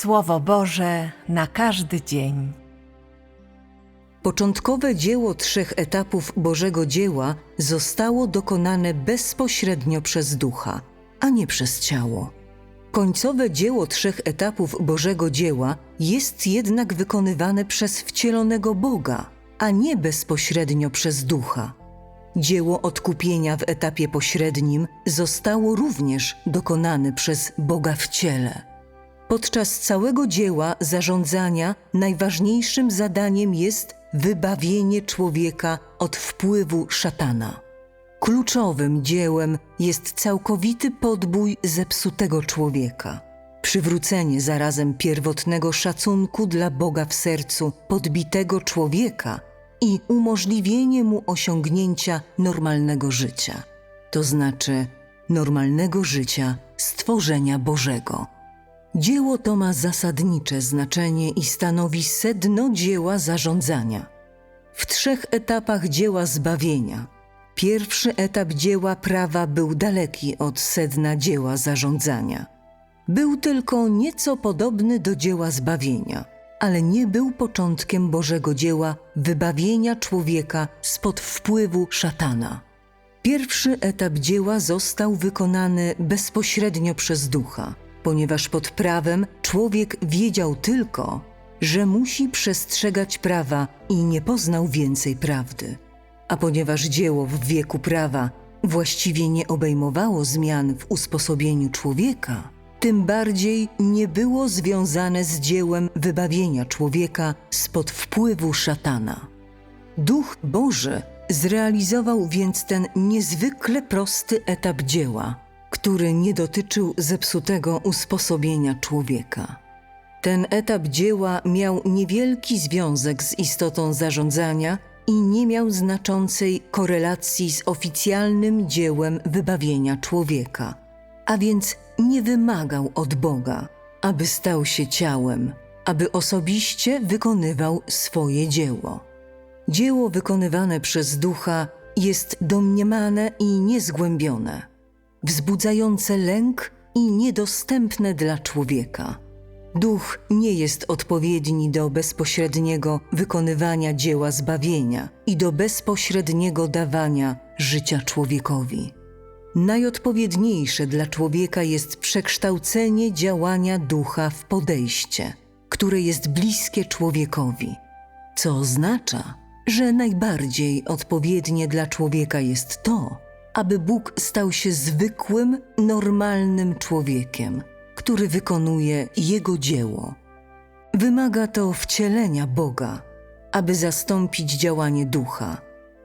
Słowo Boże na każdy dzień. Początkowe dzieło trzech etapów Bożego dzieła zostało dokonane bezpośrednio przez ducha, a nie przez ciało. Końcowe dzieło trzech etapów Bożego dzieła jest jednak wykonywane przez wcielonego Boga, a nie bezpośrednio przez ducha. Dzieło odkupienia w etapie pośrednim zostało również dokonane przez Boga w ciele. Podczas całego dzieła zarządzania najważniejszym zadaniem jest wybawienie człowieka od wpływu szatana. Kluczowym dziełem jest całkowity podbój zepsutego człowieka, przywrócenie zarazem pierwotnego szacunku dla Boga w sercu podbitego człowieka i umożliwienie mu osiągnięcia normalnego życia, to znaczy normalnego życia stworzenia Bożego. Dzieło to ma zasadnicze znaczenie i stanowi sedno dzieła zarządzania. W trzech etapach dzieła zbawienia. Pierwszy etap dzieła prawa był daleki od sedna dzieła zarządzania. Był tylko nieco podobny do dzieła zbawienia, ale nie był początkiem Bożego dzieła wybawienia człowieka spod wpływu szatana. Pierwszy etap dzieła został wykonany bezpośrednio przez ducha ponieważ pod prawem człowiek wiedział tylko, że musi przestrzegać prawa i nie poznał więcej prawdy. A ponieważ dzieło w wieku prawa właściwie nie obejmowało zmian w usposobieniu człowieka, tym bardziej nie było związane z dziełem wybawienia człowieka spod wpływu szatana. Duch Boży zrealizował więc ten niezwykle prosty etap dzieła który nie dotyczył zepsutego usposobienia człowieka. Ten etap dzieła miał niewielki związek z istotą zarządzania i nie miał znaczącej korelacji z oficjalnym dziełem wybawienia człowieka, a więc nie wymagał od Boga, aby stał się ciałem, aby osobiście wykonywał swoje dzieło. Dzieło wykonywane przez ducha jest domniemane i niezgłębione wzbudzające lęk i niedostępne dla człowieka. Duch nie jest odpowiedni do bezpośredniego wykonywania dzieła zbawienia i do bezpośredniego dawania życia człowiekowi. Najodpowiedniejsze dla człowieka jest przekształcenie działania ducha w podejście, które jest bliskie człowiekowi, co oznacza, że najbardziej odpowiednie dla człowieka jest to, aby Bóg stał się zwykłym, normalnym człowiekiem, który wykonuje Jego dzieło. Wymaga to wcielenia Boga, aby zastąpić działanie ducha,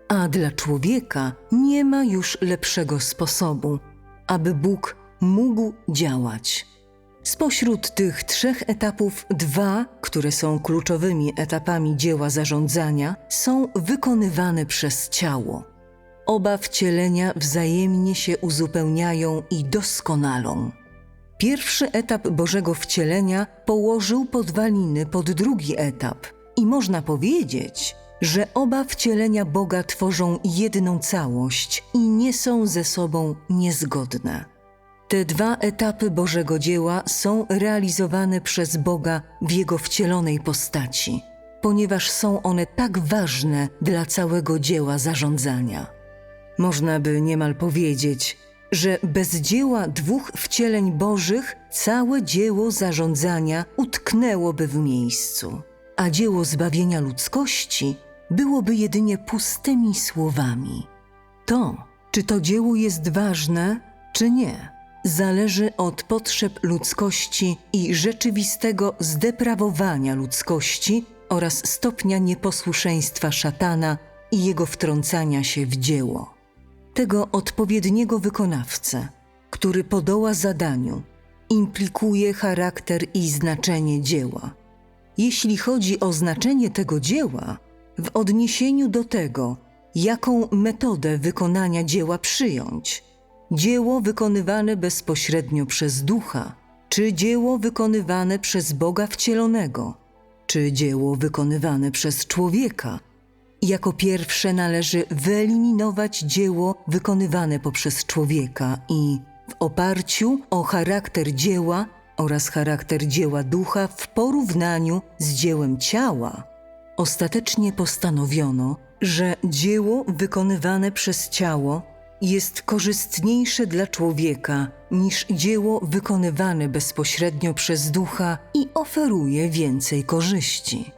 a dla człowieka nie ma już lepszego sposobu, aby Bóg mógł działać. Spośród tych trzech etapów, dwa, które są kluczowymi etapami dzieła zarządzania, są wykonywane przez ciało. Oba wcielenia wzajemnie się uzupełniają i doskonalą. Pierwszy etap Bożego wcielenia położył podwaliny pod drugi etap, i można powiedzieć, że oba wcielenia Boga tworzą jedną całość i nie są ze sobą niezgodne. Te dwa etapy Bożego dzieła są realizowane przez Boga w Jego wcielonej postaci, ponieważ są one tak ważne dla całego dzieła zarządzania. Można by niemal powiedzieć, że bez dzieła dwóch wcieleń Bożych całe dzieło zarządzania utknęłoby w miejscu, a dzieło zbawienia ludzkości byłoby jedynie pustymi słowami. To, czy to dzieło jest ważne, czy nie, zależy od potrzeb ludzkości i rzeczywistego zdeprawowania ludzkości oraz stopnia nieposłuszeństwa szatana i jego wtrącania się w dzieło tego odpowiedniego wykonawcę, który podoła zadaniu, implikuje charakter i znaczenie dzieła. Jeśli chodzi o znaczenie tego dzieła, w odniesieniu do tego, jaką metodę wykonania dzieła przyjąć, dzieło wykonywane bezpośrednio przez ducha, czy dzieło wykonywane przez Boga wcielonego, czy dzieło wykonywane przez człowieka, jako pierwsze należy wyeliminować dzieło wykonywane poprzez człowieka i w oparciu o charakter dzieła oraz charakter dzieła ducha w porównaniu z dziełem ciała, ostatecznie postanowiono, że dzieło wykonywane przez ciało jest korzystniejsze dla człowieka niż dzieło wykonywane bezpośrednio przez ducha i oferuje więcej korzyści.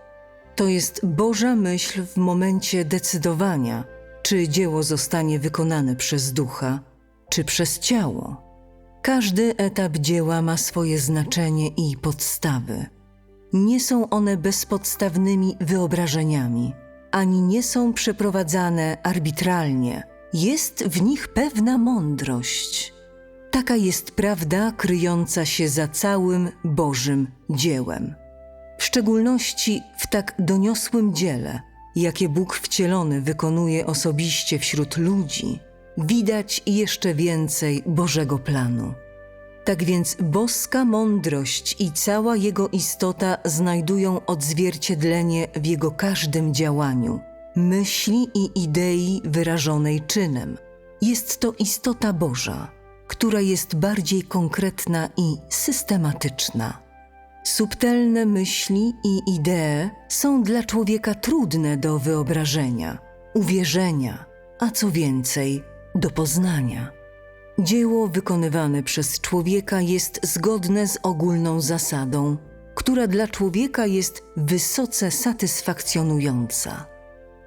To jest Boża myśl w momencie decydowania, czy dzieło zostanie wykonane przez ducha, czy przez ciało. Każdy etap dzieła ma swoje znaczenie i podstawy. Nie są one bezpodstawnymi wyobrażeniami, ani nie są przeprowadzane arbitralnie. Jest w nich pewna mądrość. Taka jest prawda kryjąca się za całym Bożym dziełem. Szczególności w tak doniosłym dziele, jakie Bóg wcielony wykonuje osobiście wśród ludzi, widać jeszcze więcej Bożego planu. Tak więc boska mądrość i cała jego istota znajdują odzwierciedlenie w jego każdym działaniu, myśli i idei wyrażonej czynem. Jest to istota Boża, która jest bardziej konkretna i systematyczna. Subtelne myśli i idee są dla człowieka trudne do wyobrażenia, uwierzenia, a co więcej, do poznania. Dzieło wykonywane przez człowieka jest zgodne z ogólną zasadą, która dla człowieka jest wysoce satysfakcjonująca.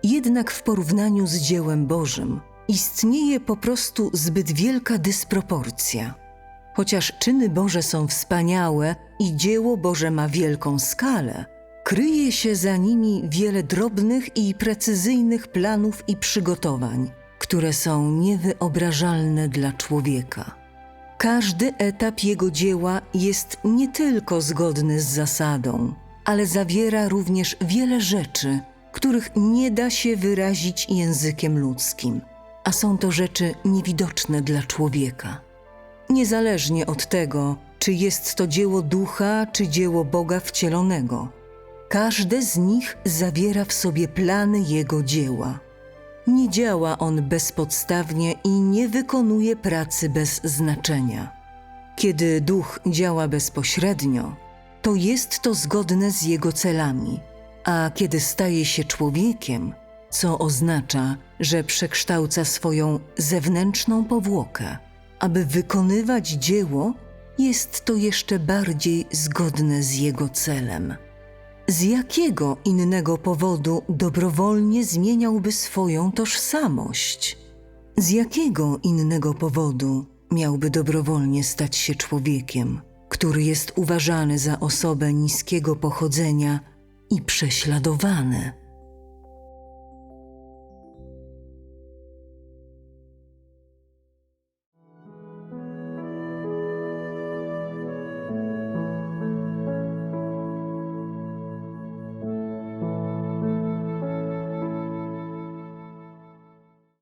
Jednak w porównaniu z dziełem Bożym istnieje po prostu zbyt wielka dysproporcja. Chociaż czyny Boże są wspaniałe i dzieło Boże ma wielką skalę, kryje się za nimi wiele drobnych i precyzyjnych planów i przygotowań, które są niewyobrażalne dla człowieka. Każdy etap jego dzieła jest nie tylko zgodny z zasadą, ale zawiera również wiele rzeczy, których nie da się wyrazić językiem ludzkim, a są to rzeczy niewidoczne dla człowieka. Niezależnie od tego, czy jest to dzieło ducha, czy dzieło Boga wcielonego, każde z nich zawiera w sobie plany jego dzieła. Nie działa on bezpodstawnie i nie wykonuje pracy bez znaczenia. Kiedy duch działa bezpośrednio, to jest to zgodne z jego celami, a kiedy staje się człowiekiem, co oznacza, że przekształca swoją zewnętrzną powłokę, aby wykonywać dzieło, jest to jeszcze bardziej zgodne z jego celem. Z jakiego innego powodu dobrowolnie zmieniałby swoją tożsamość? Z jakiego innego powodu miałby dobrowolnie stać się człowiekiem, który jest uważany za osobę niskiego pochodzenia i prześladowany?